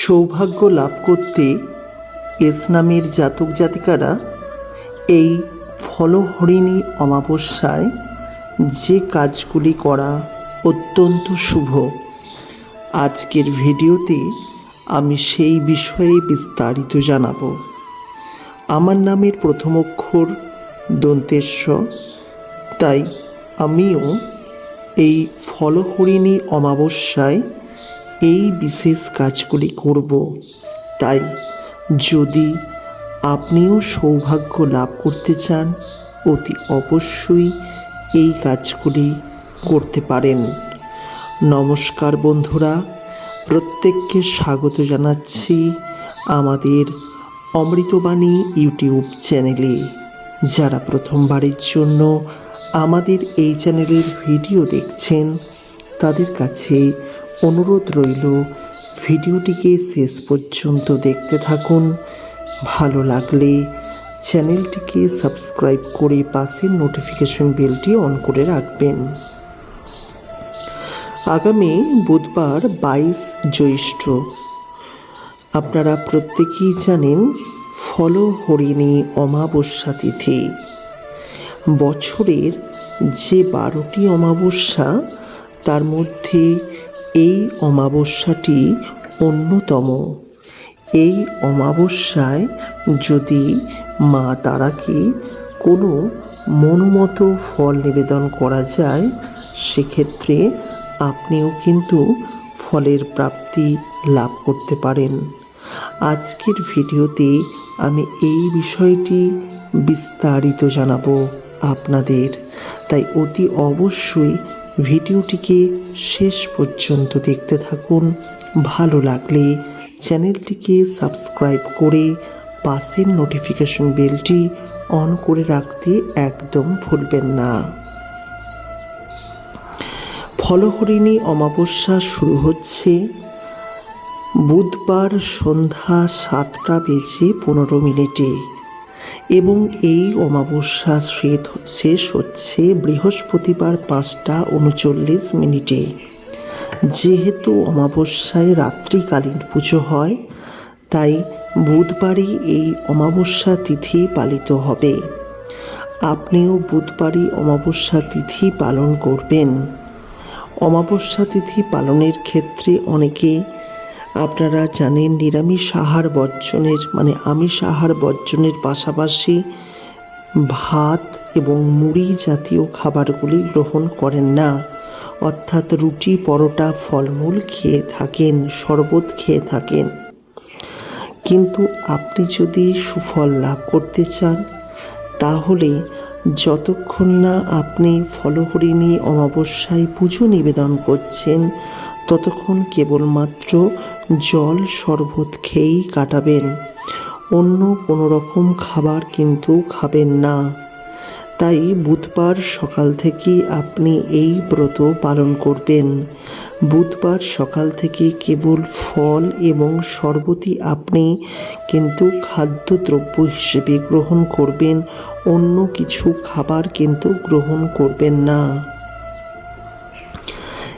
সৌভাগ্য লাভ করতে এস নামের জাতক জাতিকারা এই ফলহরিণী অমাবস্যায় যে কাজগুলি করা অত্যন্ত শুভ। আজকের ভিডিওতে আমি সেই বিষয়ে বিস্তারিত জানাব। আমার নামের প্রথম অক্ষর দন্তেশ্ব, তাই আমিও এই ফলহরিণী অমাবস্যায় এই বিশেষ কাজগুলি করব। তাই যদি আপনিও সৌভাগ্য লাভ করতে চান, অতি অবশ্যই এই কাজগুলি করতে পারেন। নমস্কার বন্ধুরা, প্রত্যেককে স্বাগত জানাচ্ছি আমাদের অমৃতবাণী ইউটিউব চ্যানেলে। যারা প্রথমবারের জন্য আমাদের এই চ্যানেলের ভিডিও দেখছেন, তাদের কাছে অনুরোধ রইল, ভিডিওটিকে শেষ পর্যন্ত দেখতে থাকুন। ভালো লাগলে চ্যানেলটিকে সাবস্ক্রাইব করে পাশের নোটিফিকেশন বেলটি অন করে রাখবেন। আগামী বুধবার বাইশ জ্যৈষ্ঠ। আপনারা প্রত্যেকেই জানেন ফলহরিণী অমাবস্যা তিথি। বছরের যে বারোটি অমাবস্যা, তার মধ্যে এই অমাবস্যাটি অন্যতম। এই অমাবস্যায় যদি মা তারাকে কোনো মনোমতো ফল নিবেদন করা যায়, সেক্ষেত্রে আপনিও কিন্তু ফলের প্রাপ্তি লাভ করতে পারেন। আজকের ভিডিওতে আমি এই বিষয়টি বিস্তারিত জানাব আপনাদের। তাই অতি অবশ্যই ভিডিওটিকে শেষ পর্যন্ত দেখতে থাকুন। ভালো লাগলে চ্যানেলটিকে সাবস্ক্রাইব করে পাশের নোটিফিকেশন বেলটি অন করে রাখতে একদম ভুলবেন না। ফলহরিণী অমাবস্যা শুরু হচ্ছে। বুধবার সন্ধ্যা সাতটা বেজে পনেরো মিনিটে। এবং এই অমাবস্যা শেষ- হচ্ছে বৃহস্পতিবার পাঁচটা উনচল্লিশ মিনিটে। যেহেতু অমাবস্যায় রাত্রিকালীন পুজো হয়, তাই বুধবারই এই অমাবস্যা তিথি পালিত হবে। আপনিও বুধবারই অমাবস্যা তিথি পালন করবেন। অমাবস্যা তিথি পালনের ক্ষেত্রে অনেকে আপনারা জানেন নিরামিষ আহার বর্জনের মানে আমিষ আহার বর্জনের পাশাপাশি ভাত এবং মুড়ি জাতীয় খাবারগুলি গ্রহণ করেন না। অর্থাৎ রুটি, পরোটা, ফলমূল খেয়ে থাকেন, শরবত খেয়ে থাকেন। কিন্তু আপনি যদি সুফল লাভ করতে চান, তাহলে যতক্ষণ না আপনি ফলহরিণী অমাবস্যায় পুজো নিবেদন করছেন, ততক্ষণ কেবলমাত্র জল শরবত খেয়েই কাটাবেন। অন্য কোনো রকম খাবার কিন্তু খাবেন না। তাই বুধবার সকাল থেকেই আপনি এই ব্রত পালন করবেন। বুধবার সকাল থেকে কেবল ফল এবং শরবতই আপনি কিন্তু খাদ্যদ্রব্য হিসেবে গ্রহণ করবেন, অন্য কিছু খাবার কিন্তু গ্রহণ করবেন না।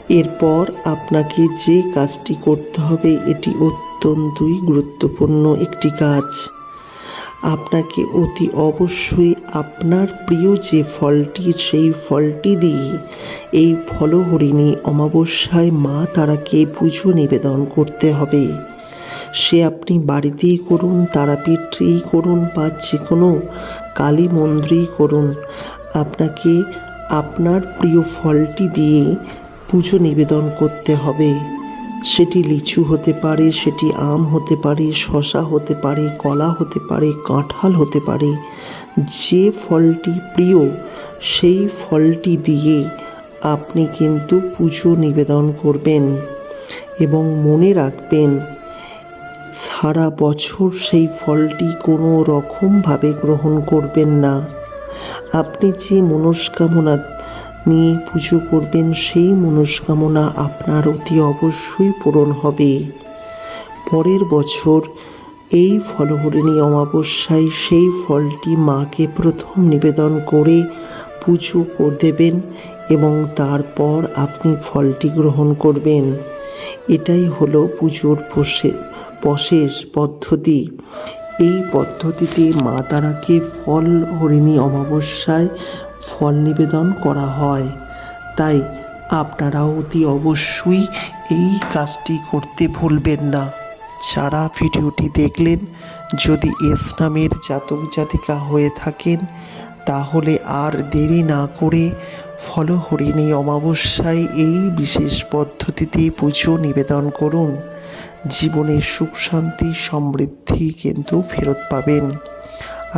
এরপর আপনাকে যে কাজটি করতে হবে, এটি অত্যন্তই গুরুত্বপূর্ণ একটি কাজ। আপনাকে অতি অবশ্যই আপনার প্রিয় যে ফলটি, সেই ফলটি দিয়ে এই ফলহরিণী অমাবস্যায় মা তারাকে পুজো নিবেদন করতে হবে। সে আপনি বাড়িতেই করুন, তারাপীঠেই করুন বা যে কোনো কালী মন্দিরেই করুন। আপনাকে আপনার প্রিয় ফলটি দিয়ে পুজো নিবেদন করতে হবে। সেটি লিচু হতে পারে, সেটি আম হতে পারে, শশা হতে পারে, কলা হতে পারে, কাঁঠাল হতে পারে। যে ফলটি প্রিয়, সেই ফলটি দিয়ে আপনি কিন্তু পুজো নিবেদন করবেন এবং মনে রাখবেন, সারা বছর সেই ফলটি কোনো রকমভাবে গ্রহণ করবেন না। আপনি যে মনস্কামনা নিয়ে পুজো করবেন সেই মনস্কামনা আপনার অতি অবশ্যই পূরণ হবে। পরের বছর এই ফলহরিণী অমাবস্যায় সেই ফলটি মাকে প্রথম নিবেদন করে পুজো করে দেবেন এবং তারপর আপনি ফলটি গ্রহণ করবেন। এটাই হলো পুজোর প্রসে- প্রশেষ পদ্ধতি। এই পদ্ধতিতে মা তারাকে ফল হরিণী অমাবস্যায় ফল নিবেদন করা হয়। তাই আপনারাও অতি অবশ্যই এই কাজটি করতে ভুলবেন না। যারা ভিডিওটি দেখলেন, যদি এস নামের জাতক জাতিকা হয়ে থাকেন, তাহলে আর দেরি না করে ফলহরিণী অমাবস্যায় এই বিশেষ পদ্ধতিতে পুজো নিবেদন করুন। জীবনের সুখ শান্তি, সমৃদ্ধি কিন্তু ফেরত পাবেন।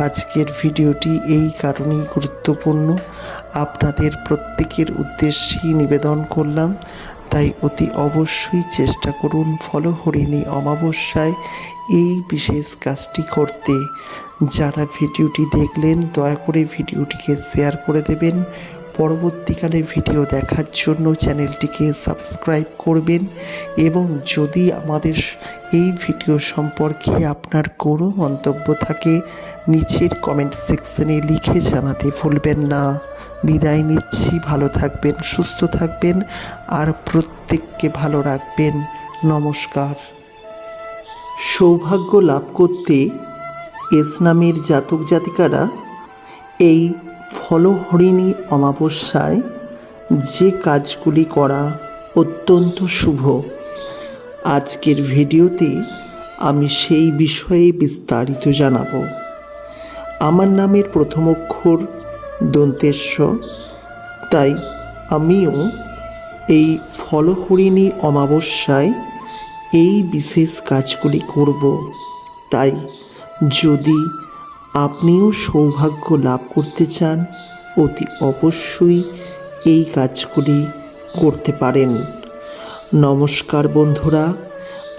আজকের ভিডিওটি এই কারণেই গুরুত্বপূর্ণ। আপনাদের প্রত্যেকের উদ্দেশ্যেই নিবেদন করলাম, তাই অতি অবশ্যই চেষ্টা করুন ফলহরিণী অমাবস্যায় এই বিশেষ কাজটি করতে। যারা ভিডিওটি দেখলেন, দয়া করে ভিডিওটিকে শেয়ার করে দেবেন। পরবর্তীকালে ভিডিও দেখার জন্য চ্যানেলটিকে সাবস্ক্রাইব করবেন এবং যদি আমাদের এই ভিডিও সম্পর্কে আপনার কোনো মন্তব্য থাকে, নিচের কমেন্ট সেকশনে লিখে জানাতে ভুলবেন না। বিদায় নিচ্ছি, ভালো থাকবেন, সুস্থ থাকবেন, আর প্রত্যেককে ভালো রাখবেন। নমস্কার। সৌভাগ্য লাভ করতে এস নামের জাতক জাতিকারা এই ফলহরিণী অমাবস্যায় যে কাজগুলি করা অত্যন্ত শুভ। আজকের ভিডিওতে আমি সেই বিষয়ে বিস্তারিত জানাব। আমার নামের প্রথম অক্ষর দন্তেশ্ব তাই আমিও এই ফলহরিণী অমাবস্যায় এই বিশেষ কাজগুলি করব। তাই যদি আপনিও সৌভাগ্য লাভ করতে চান, অতি অবশ্যই এই কাজগুলি করতে পারেন। নমস্কার বন্ধুরা,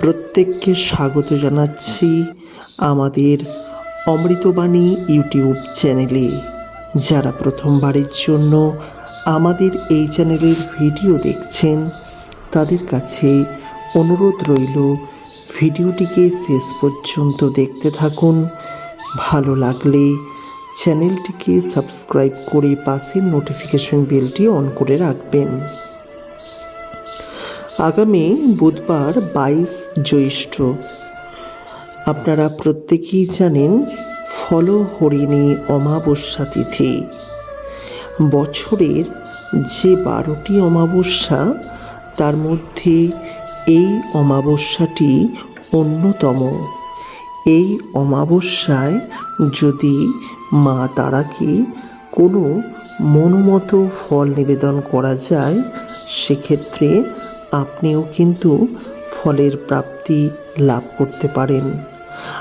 প্রত্যেককে স্বাগত জানাচ্ছি আমাদের অমৃতবাণী ইউটিউব চ্যানেলে। যারা প্রথমবারের জন্য আমাদের এই চ্যানেলের ভিডিও দেখছেন, তাদের কাছে অনুরোধ রইল, ভিডিওটিকে শেষ পর্যন্ত দেখতে থাকুন ভালো লাগলে চ্যানেলটিকে সাবস্ক্রাইব করে পাশের নোটিফিকেশন বেলটি অন করে রাখবেন। আগামী বুধবার বাইশ জ্যৈষ্ঠ। আপনারা প্রত্যেকেই জানেন ফল হরিণী অমাবস্যা তিথি। বছরের যে বারোটি অমাবস্যা, তার মধ্যে এই অমাবস্যাটি অন্যতম। এই অমাবস্যায় যদি মা তারাকে কোনো মনোমতো ফল নিবেদন করা যায়, সেক্ষেত্রে আপনিও কিন্তু ফলের প্রাপ্তি লাভ করতে পারেন।